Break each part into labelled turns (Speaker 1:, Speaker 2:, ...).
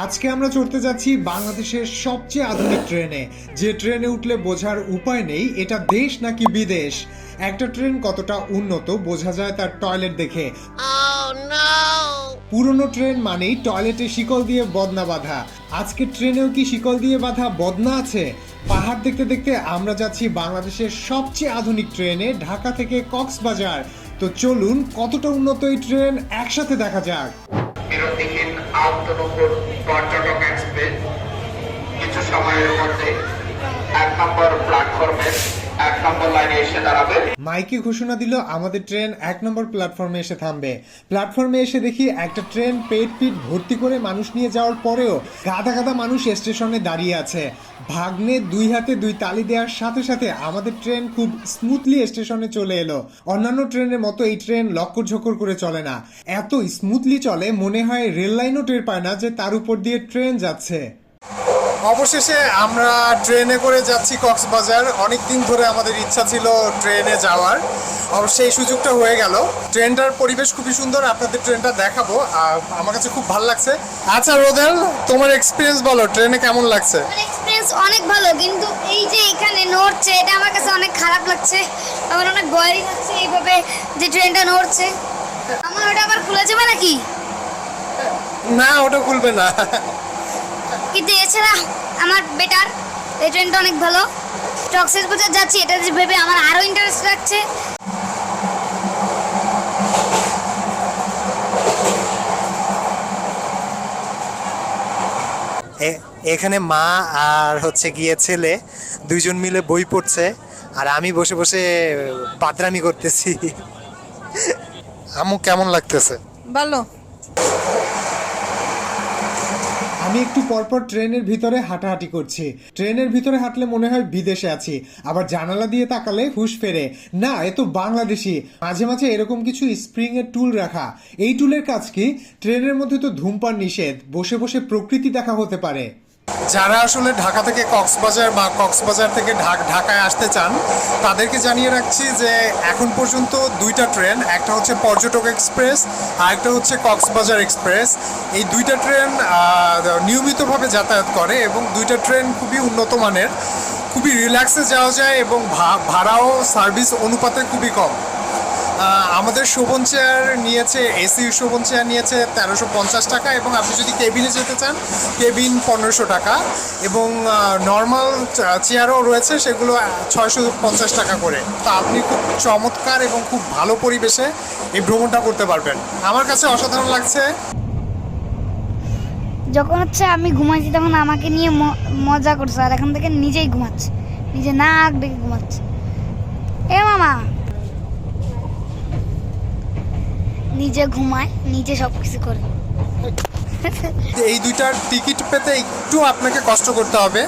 Speaker 1: আজকে আমরা চড়তে যাচ্ছি বাংলাদেশের সবচেয়ে আধুনিক ট্রেনে। যে ট্রেনে উঠলে বোঝার উপায় নেই এটা দেশ নাকি বিদেশ? একটা ট্রেন কতটা উন্নত বোঝা যায় তার টয়লেট দেখে। পুরনো ট্রেন মানেই টয়লেটে শিকল দিয়ে বদনা বাঁধা। আজকে ট্রেনেও কি শিকল দিয়ে বাঁধা বদনা আছে? পাহাড় দেখতে দেখতে আমরা যাচ্ছি বাংলাদেশের সবচেয়ে আধুনিক ট্রেনে ঢাকা থেকে কক্সবাজার। তো চলুন কতটা উন্নত এই ট্রেন একসাথে দেখা যাক।
Speaker 2: পর্যটক এক্সপ্রেস কিছু সময়ের মধ্যে এক নম্বর প্ল্যাটফর্মের দাঁড়াবে।
Speaker 1: মাইকে ঘোষণা দিল, আমাদের ট্রেন এক নম্বর প্ল্যাটফর্মে এসে থামবে। প্ল্যাটফর্মে এসে দেখি একটা ট্রেন পেট পিট ভর্তি করে মানুষ নিয়ে যাওয়ার পরেও গাদা গাদা মানুষ স্টেশনে দাঁড়িয়ে আছে। ভাগ্নে দুই হাতে দুই তালি দেওয়ার সাথে সাথে আমাদের ট্রেন খুব স্মুথলি স্টেশনে চলে এলো। অন্যান্য ট্রেনের মতো এই ট্রেন লক্কর ঝক্কর করে চলে না। এত স্মুথলি চলে, মনে হয় রেল লাইনও টের পায় না যে তার উপর দিয়ে ট্রেন যাচ্ছে। অবশেষে আমরা ট্রেনে করে যাচ্ছি কক্সবাজার। অনেক দিন ধরে আমাদের ইচ্ছা ছিল ট্রেনে যাওয়ার। অবশ্যই এই সুযোগটা হয়ে গেল। ট্রেনটার পরিবেশ খুবই সুন্দর আপনাদের ট্রেনটা দেখাবো। আমার কাছে খুব ভালো লাগছে। আচ্ছা রোদেল তোমার এক্সপিরিয়েন্স বলো ট্রেনে কেমন লাগছে?
Speaker 3: এক্সপিরিয়েন্স অনেক ভালো কিন্তু এই যে এখানে নড়ছে এটা আমার কাছে অনেক খারাপ লাগছে। আমার অনেক ভয় লাগছে এইভাবে যে ট্রেনটা নড়ছে। আমার ওটা আবার খুলে যাবে নাকি
Speaker 1: না ওটা খুলবে না।
Speaker 3: কিন্তু এছাড়া আমার বেটার এই ট্রেনটা অনেক ভালো। টক্সেস বাজার যাচ্ছি এটা যে ভেবে আমার আরও ইন্টারেস্ট লাগছে।
Speaker 1: এ- এখানে মা আর হচ্ছে গিয়ে ছেলে দুইজন মিলে বই পড়ছে আর আমি বসে বসে বাদরামি করতেছি। আমু কেমন লাগতেছে?
Speaker 4: ভালো।
Speaker 1: আমি একটু পরপর ট্রেনের ভিতরে হাঁটাহাঁটি করছি। ট্রেনের ভিতরে হাঁটলে মনে হয় বিদেশে আছি। আবার জানালা দিয়ে তাকালে হুশ ফেরে। না, এ তো বাংলাদেশি। মাঝে মাঝে এরকম কিছু স্প্রিং এর টুল রাখা। এই টুলের কাজ কি? ট্রেনের মধ্যে তো ধূমপান নিষেধ। বসে বসে প্রকৃতি দেখা হতে পারে। যারা আসলে ঢাকা থেকে কক্সবাজার বা কক্সবাজার থেকে ঢাক- ঢাকায় আসতে চান, তাদেরকে জানিয়ে রাখছি যে এখন পর্যন্ত দুইটা ট্রেন, একটা হচ্ছে পর্যটক এক্সপ্রেস আর একটা হচ্ছে কক্সবাজার এক্সপ্রেস। এই দুইটা ট্রেন নিয়মিতভাবে যাতায়াত করে এবং দুইটা ট্রেন খুবই উন্নত মানের, খুবই রিল্যাক্সে যাওয়া যায় এবং ভাড়াও, সার্ভিস অনুপাতে খুবই কম। আমাদের শোভন চেয়ার নিয়েছে এসি শোভন চেয়ার নিয়েছে তেরোশো পঞ্চাশ টাকা এবং আপনি যদি কেবিনে যেতে চান কেবিন পনেরোশো টাকা এবং নর্মাল চেয়ারও রয়েছে, সেগুলো ছয়শো পঞ্চাশ টাকা করে। তা আপনি খুব চমৎকার এবং খুব ভালো পরিবেশে এই ভ্রমণটা করতে পারবেন। আমার কাছে অসাধারণ লাগছে।
Speaker 3: যখন হচ্ছে আমি ঘুমাচ্ছি তখন আমাকে নিয়ে মজা করছে, আর এখন থেকে নিজেই ঘুমাচ্ছে। নিজে নাক ডেকে ঘুমাচ্ছে। এ মামা! নিজে ঘুমায়, নিজে সব কিছু করে।
Speaker 1: এই দুইটার টিকিট পেতে একটু আপনাকে কষ্ট করতে হবে।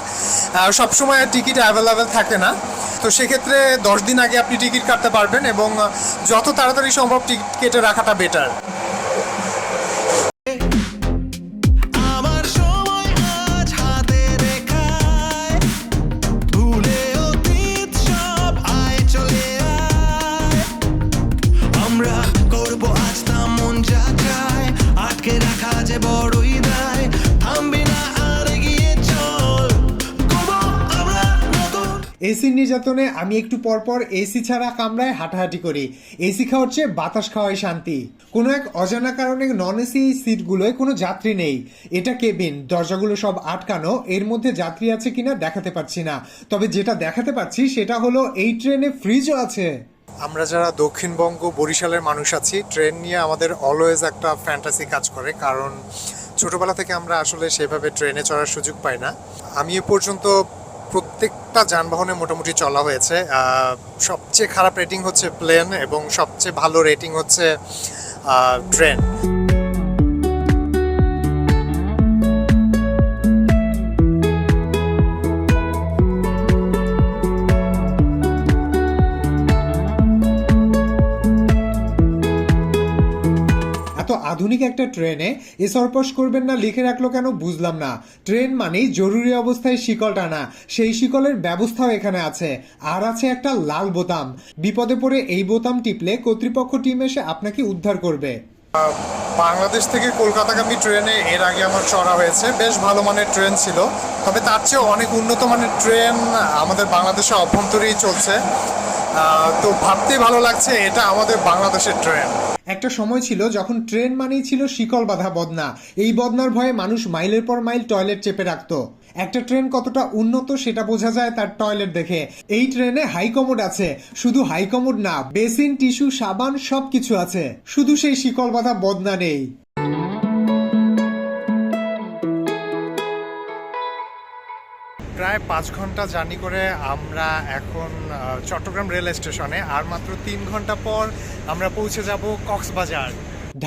Speaker 1: সব সবসময় টিকিট অ্যাভেলেবেল থাকে না। তো সেক্ষেত্রে দশ দিন আগে আপনি টিকিট কাটতে পারবেন এবং যত তাড়াতাড়ি সম্ভব টিকিট কেটে রাখাটা বেটার এসি নির্যাতনে আমি একটু পরপর এসি ছাড়া কামরায় হাঁটাহাঁটি করি। এসি খাওয়ার চেয়ে বাতাস খাওয়াই শান্তি। কোনো এক অজানা কারণে নন এসি সিটগুলোয় কোনো যাত্রী নেই। এটা কেবিন, দরজাগুলো সব আটকানো, এর মধ্যে যাত্রী আছে কিনা দেখাতে পারছি না। তবে যেটা দেখাতে পাচ্ছি সেটা হলো এই ট্রেনে ফ্রিজও আছে। আমরা যারা দক্ষিণবঙ্গ বরিশালের মানুষ আছি, ট্রেন নিয়ে আমাদের অলওয়েজ একটা ফ্যান্টাসি কাজ করে, কারণ ছোটবেলা থেকে আমরা আসলে সেভাবে ট্রেনে চড়ার সুযোগ পাই না। আমি এ পর্যন্ত প্রত্যেকটা যানবাহনে মোটামুটি চলা হয়েছে। সবচেয়ে খারাপ রেটিং হচ্ছে প্লেন এবং সবচেয়ে ভালো রেটিং হচ্ছে ট্রেন আধুনিক একটা ট্রেনে এ সরপশ করবেন না, লিখে রাখল কেন বুঝলাম না। ট্রেন মানেই জরুরি অবস্থায় শিকল টানা। সেই শিকলের ব্যবস্থাও এখানে আছে। আর আছে একটা লাল বোতাম। বিপদে পড়ে এই বোতাম টিপলে কর্তৃপক্ষ টিম এসে আপনাকে উদ্ধার করবে। বাংলাদেশ থেকে কলকাতাগামী ট্রেনে এর আগে আমার চড়া হয়েছে। বেশ ভালো মানের ট্রেন ছিল। তবে তার চেয়ে অনেক উন্নত মানের ট্রেন আমাদের বাংলাদেশে অভ্যন্তরেই চলছে। তো ভাবতে ভালো লাগছে, এটা আমাদের বাংলাদেশের ট্রেন একটা সময় ছিল যখন ট্রেন মানেই ছিল শিকল বাঁধা বদনা। এই বদনার ভয়ে মানুষ মাইলের পর মাইল টয়লেট চেপে রাখতো। একটা ট্রেন কতটা উন্নত সেটা বোঝা যায় তার টয়লেট দেখে। এই ট্রেনে হাই কমোড আছে। শুধু হাই কমোড না, বেসিন, টিস্যু, সাবান সবকিছু আছে। শুধু সেই শিকল বাঁধা বদনা নেই। প্রায় পাঁচ ঘণ্টা জার্নি করে আমরা এখন চট্টগ্রাম রেল স্টেশনে আর মাত্র তিন ঘণ্টা পর আমরা পৌঁছে যাব কক্সবাজার।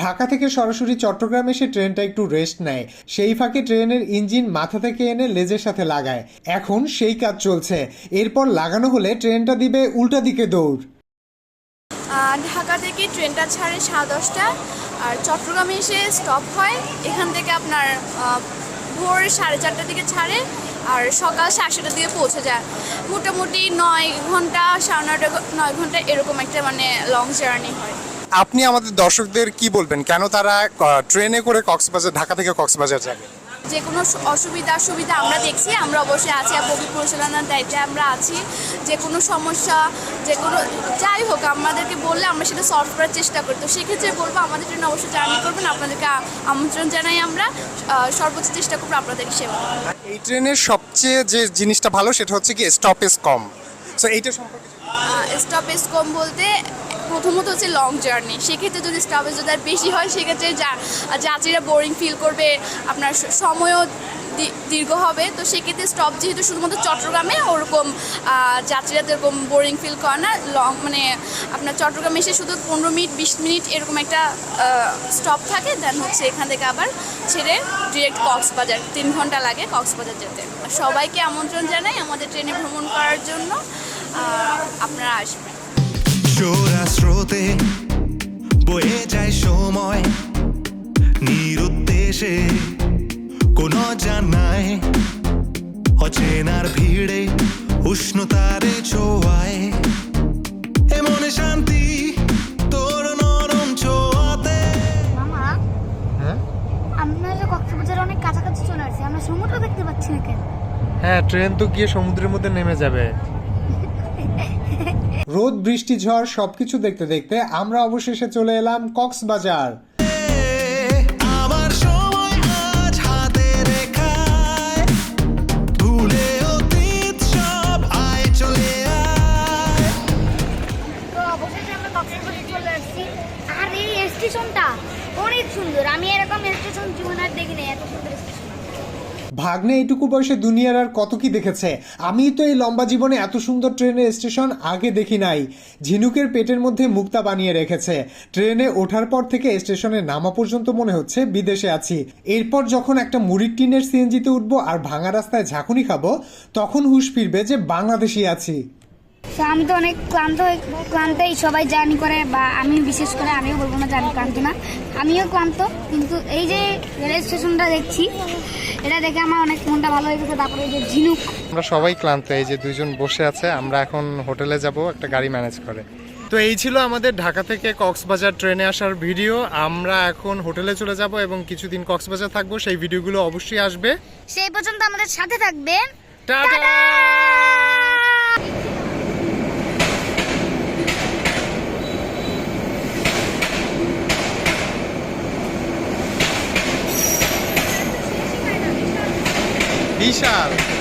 Speaker 1: ঢাকা থেকে সরাসরি চট্টগ্রাম এসে ট্রেনটা একটু রেস্ট নেয়। সেই ফাঁকে ট্রেনের ইঞ্জিন মাথা থেকে এনে লেজের সাথে লাগায়। এখন সেই কাজ চলছে। এরপর লাগানো হলে ট্রেনটা দিবে উল্টা দিকে দৌড়।
Speaker 4: ঢাকা থেকে ট্রেনটা ছাড়ে সাড়ে দশটা। আর চট্টগ্রামে এসে স্টপ হয়। এখান থেকে আপনার ভোর সাড়ে চারটার দিকে ছাড়ে। আর সকাল সাড়ে সাতটার দিকে পৌঁছে যায়। মোটামুটি নয় ঘণ্টা, সাড়ে নয়টা নয় ঘণ্টা এরকম একটা মানে লং জার্নি হয়।
Speaker 1: আপনি আমাদের দর্শকদের কি বলবেন? কেন তারা ট্রেনে করে কক্সবাজার, ঢাকা থেকে কক্সবাজার যাবে?
Speaker 4: যে কোনো অসুবিধা সুবিধা আমরা দেখছি আমরা অবশ্যই আছি আর বগি পরিচালনার দায়িত্বে আমরা আছি। যে কোনো সমস্যা যে কোনো যাই হোক আমাদেরকে বললে আমরা সেটা সলভ করার চেষ্টা করি। তো সেক্ষেত্রে বলব আমাদের জন্য অবশ্যই জার্নি করবেন আপনাদেরকে আমন্ত্রণ জানাই আমরা। সর্বোচ্চ চেষ্টা করব আপনাদেরকে সেবা
Speaker 1: এই ট্রেনের সবচেয়ে যে জিনিসটা ভালো সেটা হচ্ছে কি স্টপেজ কম। সো এইটা সম্পর্কে
Speaker 4: স্টপেজ কম বলতে প্রথমত হচ্ছে লং জার্নি সেক্ষেত্রে যদি স্টপেজ যদি আর বেশি হয়, সেক্ষেত্রে যাত্রীরা বোরিং ফিল করবে, আপনার সময়ও দীর্ঘ হবে। তো সেক্ষেত্রে স্টপ যেহেতু শুধুমাত্র চট্টগ্রামে ওরকম যাত্রীরা এরকম বোরিং ফিল করে না লং মানে আপনার চট্টগ্রামে এসে শুধু পনেরো মিনিট, বিশ মিনিট এরকম একটা স্টপ থাকে দেন হচ্ছে এখান থেকে আবার ছেড়ে ডিরেক্ট কক্সবাজার, তিন ঘণ্টা লাগে কক্সবাজার যেতে। সবাইকে আমন্ত্রণ জানাই আমাদের ট্রেনে ভ্রমণ করার জন্য। আপনারা আসবেন।
Speaker 5: চোরা স্রোতে বয়ে যায় সময় নিরুদ্দেশে কোনো জানায় অচেনার ভিড়ে উষ্ণতারে ছোঁয়ায়। এমন শান্তি তোর নরম ছোঁয়াতে।
Speaker 3: মামা আমরা যে কক্সবাজার অনেক কাছাকাছি চলে আসছি আমরা সমুদ্র দেখতে পাচ্ছি না কেন?
Speaker 1: হ্যাঁ ট্রেন তো গিয়ে সমুদ্রের মধ্যে নেমে যাবে। রোদ বৃষ্টি ঝড় সবকিছু দেখতে দেখতে আমরা অবশেষে চলে এলাম কক্সবাজার।
Speaker 5: আমার সময় আজ রেখায় ভুলে অতীত সব আয় চলে আয়।
Speaker 3: তো অবশেষে আমরা কক্সবাজার চলে আসছি আর এই স্টেশনটা অনেক সুন্দর। আমি এরকম স্টেশন জীবনে আর দেখিনি এত সুন্দর স্টেশন
Speaker 1: ভাগ্নে এইটুকু বয়সে দুনিয়ার আর কত কি দেখেছে? আমি তো এই লম্বা জীবনে এত সুন্দর ট্রেনের স্টেশন আগে দেখি নাই। ঝিনুকের পেটের মধ্যে মুক্তা বানিয়ে রেখেছে। ট্রেনে ওঠার পর থেকে স্টেশনে নামা পর্যন্ত মনে হচ্ছে বিদেশে আছি। এরপর যখন একটা মুড়ির টিনের সিএনজিতে উঠবো আর ভাঙা রাস্তায় ঝাঁকুনি খাব, তখন হুশ ফিরবে যে বাংলাদেশি আছি।
Speaker 3: তো আমি তো অনেক ক্লান্ত হয়ে- ক্লান্তই সবাই জার্নি করে বা আমি বিশেষ করে আমিও বলব না যে আমি ক্লান্ত না। আমিও ক্লান্ত কিন্তু এই যে রেল স্টেশনটা দেখছি এটা দেখে আমার অনেক মনটা ভালো হয়ে গেছে। তারপরে এই যে ঝিনুক।
Speaker 1: আমরা সবাই ক্লান্ত এই যে দুইজন বসে আছে আমরা এখন হোটেলে যাব একটা গাড়ি ম্যানেজ করে। তো এই ছিল আমাদের ঢাকা থেকে কক্সবাজার ট্রেনে আসার ভিডিও। আমরা এখন হোটেলে চলে যাব এবং কিছুদিন কক্সবাজার থাকব। সেই ভিডিওগুলো অবশ্যই আসবে।
Speaker 3: সেই পর্যন্ত আমাদের সাথে থাকবেন।
Speaker 1: টাটা! Ih,